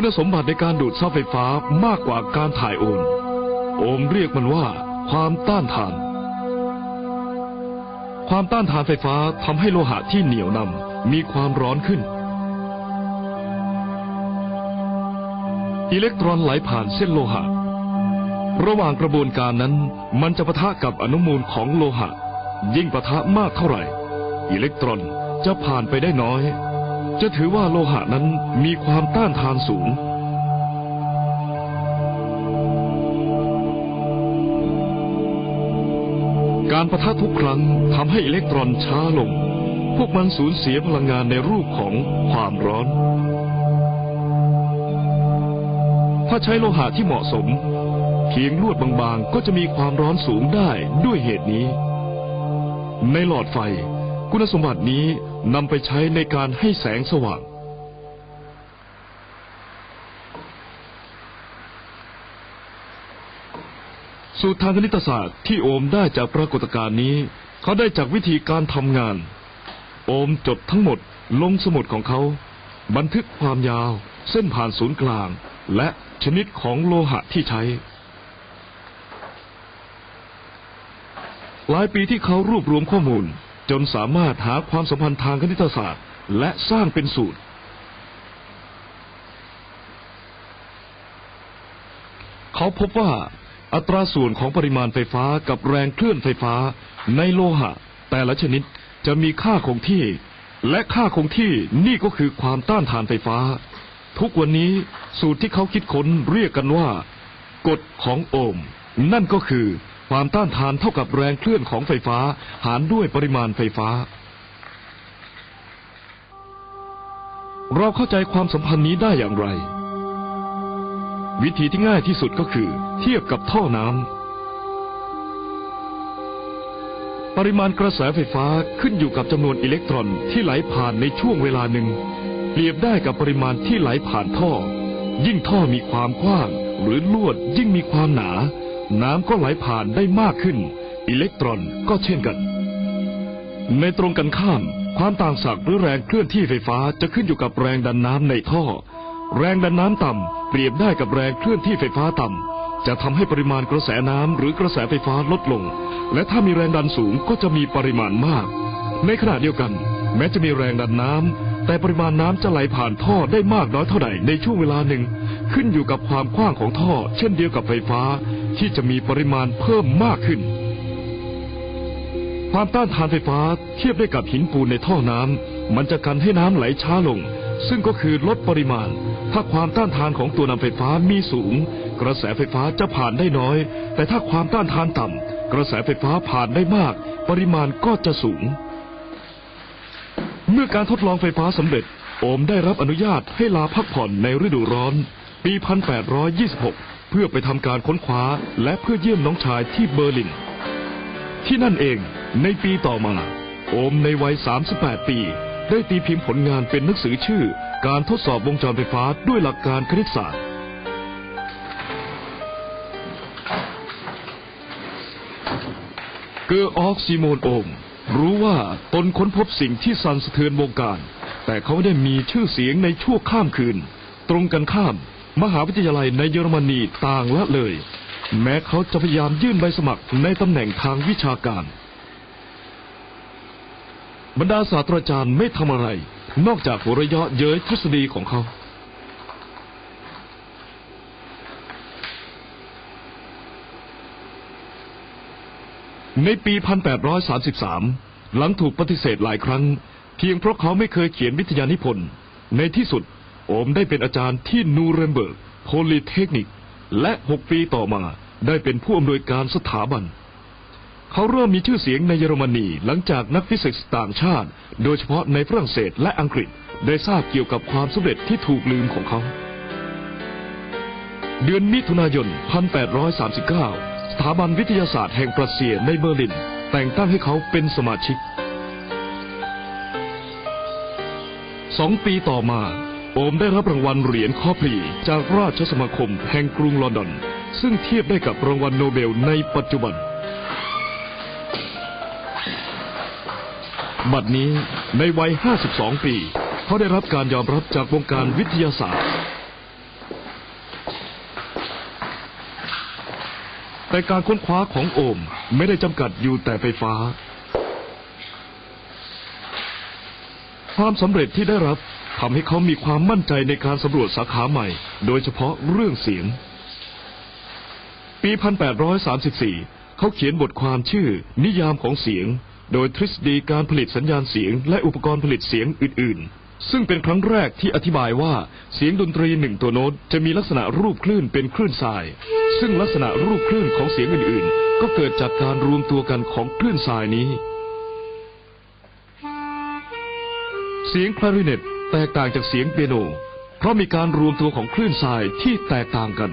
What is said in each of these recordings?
คุณสมบัติในการดูดซับไฟฟ้ามากกว่าการถ่ายโอนโอห์มเรียกมันว่า ความต้านทาน ความต้านทานไฟฟ้าทำให้โลหะที่เหนียวนำมีความร้อนขึ้น อิเล็กตรอนไหลผ่านเส้นโลหะ ระหว่างกระบวนการนั้น มันจะปะทะกับอนุมูลของโลหะ ยิ่งปะทะมากเท่าไหร่ อิเล็กตรอนจะผ่านไปได้น้อย จะถือว่าโลหะนั้นมีความต้านทานสูง การปะทะทุกครั้งทำให้อิเล็กตรอนช้าลง พวกมันสูญเสียพลังงานในรูปของความร้อน ถ้าใช้โลหะที่เหมาะสมเพียงลวดบางๆ ก็จะมีความร้อนสูงได้ด้วยเหตุนี้ ในหลอดไฟ คุณสมบัตินี้นำไปใช้ในการให้แสงสว่าง สูตรทางคณิตศาสตร์ที่โอมได้จากปรากฏการณ์นี้ เขาได้จากวิธีการทำงาน โอมจดทั้งหมดลงสมุดของเขา บันทึกความยาว เส้นผ่านศูนย์กลาง และชนิดของโลหะที่ใช้ หลายปีที่เขารวบรวมข้อมูล จนสามารถหาความสัมพันธ์ทางคณิตศาสตร์ และสร้างเป็นสูตร เขาพบว่าอัตราส่วนของปริมาณไฟฟ้ากับแรงเคลื่อนไฟฟ้าในโลหะ แต่ละชนิดจะมีค่าคงที่ และค่าคงที่นี่ก็คือความต้านทานไฟฟ้า ทุกวันนี้สูตรที่เขาคิดค้นเรียกกันว่า กฎของโอห์มนั่นก็คือ ความต้านทานเท่ากับแรงเคลื่อนของไฟฟ้า หารด้วยปริมาณไฟฟ้า เราเข้าใจความสัมพันธ์นี้ได้อย่างไร วิธีที่ง่ายที่สุดก็คือ เทียบกับท่อน้ำปริมาณกระแสไฟฟ้าขึ้นอยู่กับจำนวนอิเล็กตรอนที่ไหลผ่านในช่วงเวลาหนึ่งเปรียบได้กับปริมาณที่ไหลผ่านท่อ ยิ่งท่อมีความกว้าง หรือลวดยิ่งมีความหนา น้ำก็ไหลผ่านได้มากขึ้น อิเล็กตรอนก็เช่นกัน ในตรงกันข้าม ความต่างศักย์หรือแรงเคลื่อนที่ไฟฟ้าจะขึ้นอยู่กับแรงดันน้ำในท่อ แรงดันน้ำต่ำเปรียบได้กับแรงเคลื่อนที่ไฟฟ้าต่ำจะทำให้ปริมาณกระแสน้ำหรือกระแสไฟฟ้าลดลง และถ้ามีแรงดันสูงก็จะมีปริมาณมาก ในขณะเดียวกัน แม้จะมีแรงดันน้ำ แต่ปริมาณน้ำจะไหลผ่านท่อได้มากน้อยเท่าใดในช่วงเวลาหนึ่ง ขึ้นอยู่กับความกว้างของท่อ เช่นเดียวกับไฟฟ้าที่จะมีปริมาณเพิ่มมากขึ้น ความต้านทานไฟฟ้าเทียบได้กับหินปูนในท่อน้ำมันจะกันให้น้ำไหลช้าลง ซึ่งก็คือลดปริมาณ ถ้าความต้านทานของตัวนำไฟฟ้ามีสูง กระแสไฟฟ้าจะผ่านได้น้อย แต่ถ้าความต้านทานต่ำกระแสไฟฟ้าผ่านได้มาก ปริมาณก็จะสูง มื่อการทดลองไฟฟ้าสำเร็จ โอมได้รับอนุญาตให้ลาพักผ่อนในฤดูร้อน ปี 1826 เพื่อไปทำการค้นคว้าและเพื่อเยี่ยมน้องชายที่เบอร์ลิน ที่นั่นเองในปีต่อมา โอมในวัย 38 ปี ได้ตีพิมพ์ผลงานเป็นหนังสือชื่อ การทดสอบวงจรไฟฟ้าด้วยหลักการคณิตศาสตร์เกอร์ออฟซีโมนโอม รู้ว่าตนค้นพบสิ่งที่สั่นสะเทือนวงการ แต่เขาไม่ได้มีชื่อเสียงในชั่วข้ามคืน ตรงกันข้าม มหาวิทยาลัยในเยอรมนีต่างละเลย แม้เขาจะพยายามยื่นใบสมัครในตำแหน่งทางวิชาการ บรรดาศาสตราจารย์ไม่ทำอะไร นอกจากหัวเราะเยาะเย้ยทฤษฎีของเขา ในปี 1833 หลังถูกปฏิเสธหลายครั้ง เพียงเพราะเขาไม่เคยเขียนวิทยานิพนธ์ ในที่สุด โอมได้เป็นอาจารย์ที่นูเรมเบิร์กโพลิเทคนิกและ 6 ปีต่อมาได้เป็นผู้อำนวยการสถาบัน เขาเริ่มมีชื่อเสียงในเยอรมนีหลังจากนักฟิสิกส์ต่างชาติ โดยเฉพาะในฝรั่งเศสและอังกฤษได้ทราบเกี่ยวกับความสำเร็จที่ถูกลืมของเขา เดือนมิถุนายน 1839 ถาบันวิทยาศาสตร์แห่งปรัสเซียในเบอร์ลิน แต่งตั้งให้เขาเป็นสมาชิกสองปีต่อมา โอมได้รับรางวัลเหรียญคอพลีจากราชสมาคมแห่งกรุงลอนดอน ซึ่งเทียบได้กับรางวัลโนเบลในปัจจุบัน บัดนี้ในวัย 52 ปี เขาได้รับการยอมรับจากวงการวิทยาศาสตร์ แต่การค้นคว้าของโอมไม่ได้จำกัดอยู่แต่ไฟฟ้า ความสำเร็จที่ได้รับทำให้เขามีความมั่นใจในการสำรวจสาขาใหม่ โดยเฉพาะเรื่องเสียง ปี 1834 เขาเขียนบทความชื่อ นิยามของเสียง โดยทฤษฎีการผลิตสัญญาณเสียง และอุปกรณ์ผลิตเสียงอื่น ๆซึ่งเป็นครั้งแรกที่อธิบายว่าเสียงดนตรีหนึ่งตัวโน้ตจะมีลักษณะรูปคลื่นเป็นคลื่นทราย ซึ่งลักษณะรูปคลื่นของเสียงอื่นๆ ก็เกิดจากการรวมตัวกันของคลื่นทรายนี้ เสียงคลาริเนตแตกต่างจากเสียงเปียโน เพราะมีการรวมตัวของคลื่นทรายที่แตกต่างกัน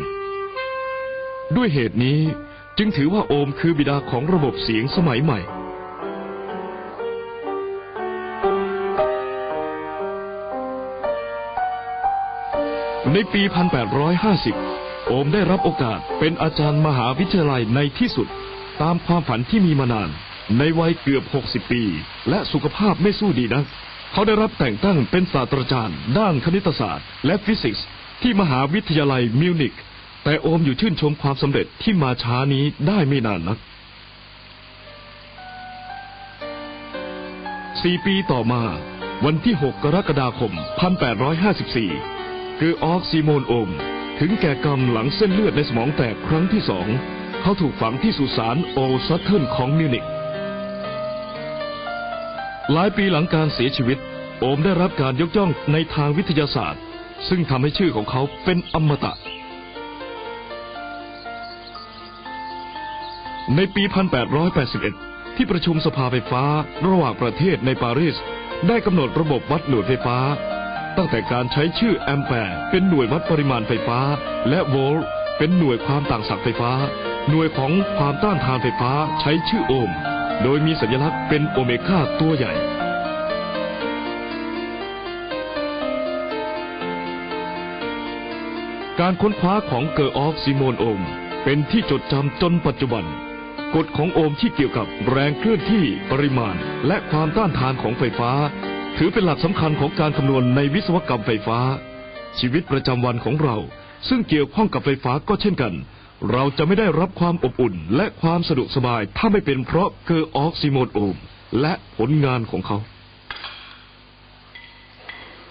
ด้วยเหตุนี้จึงถือว่าโอมคือบิดาของระบบเสียงสมัยใหม่ในปี 1850 โอมได้รับโอกาสเป็นอาจารย์มหาวิทยาลัยในที่สุด ตามความฝันที่มีมานาน ในวัยเกือบ 60 ปี และสุขภาพไม่สู้ดีนักเขาได้รับแต่งตั้งเป็นศาสตราจารย์ ด้านคณิตศาสตร์ และฟิสิกส์ที่มหาวิทยาลัยมิวนิกแต่โอมอยู่ชื่นชมความสำเร็จที่มาช้านี้ได้ไม่นานนักสี่ปีต่อมา วันที่ 6 กรกฎาคม 1854 คือออกซิโมนโอม ถึงแก่กรรมหลังเส้นเลือดในสมองแตกครั้งที่สอง เขาถูกฝังที่สุสานโอซัตเทิลของมิวนิกหลายปีหลังการเสียชีวิต โอมได้รับการยกย่องในทางวิทยาศาสตร์ ซึ่งทำให้ชื่อของเขาเป็นอมตะ ในปี 1881 ที่ประชุมสภาไฟฟ้าระหว่างประเทศในปารีส ได้กำหนดระบบวัดหน่วยไฟฟ้า ตั้งแต่การใช้ชื่อแอมแปร์เป็นหน่วยวัดปริมาณไฟฟ้า และโวลต์เป็นหน่วยความต่างศักย์ไฟฟ้า หน่วยของความต้านทานไฟฟ้าใช้ชื่อโอห์มโดยมีสัญลักษณ์เป็นโอเมก้าตัวใหญ่การค้นคว้าของเกอร์ออฟซิโมนโอห์มเป็นที่จดจำจนปัจจุบัน กฎของโอห์มที่เกี่ยวกับแรงเคลื่อนที่ปริมาณ และความต้านทานของไฟฟ้า ถือเป็นหลักสำคัญของการคำนวณในวิศวกรรมไฟฟ้า ชีวิตประจำวันของเรา ซึ่งเกี่ยวข้องกับไฟฟ้าก็เช่นกัน เราจะไม่ได้รับความอบอุ่นและความสะดวกสบายถ้าไม่เป็นเพราะเกอร์ออกซิโมดโอห์มและผลงานของเขา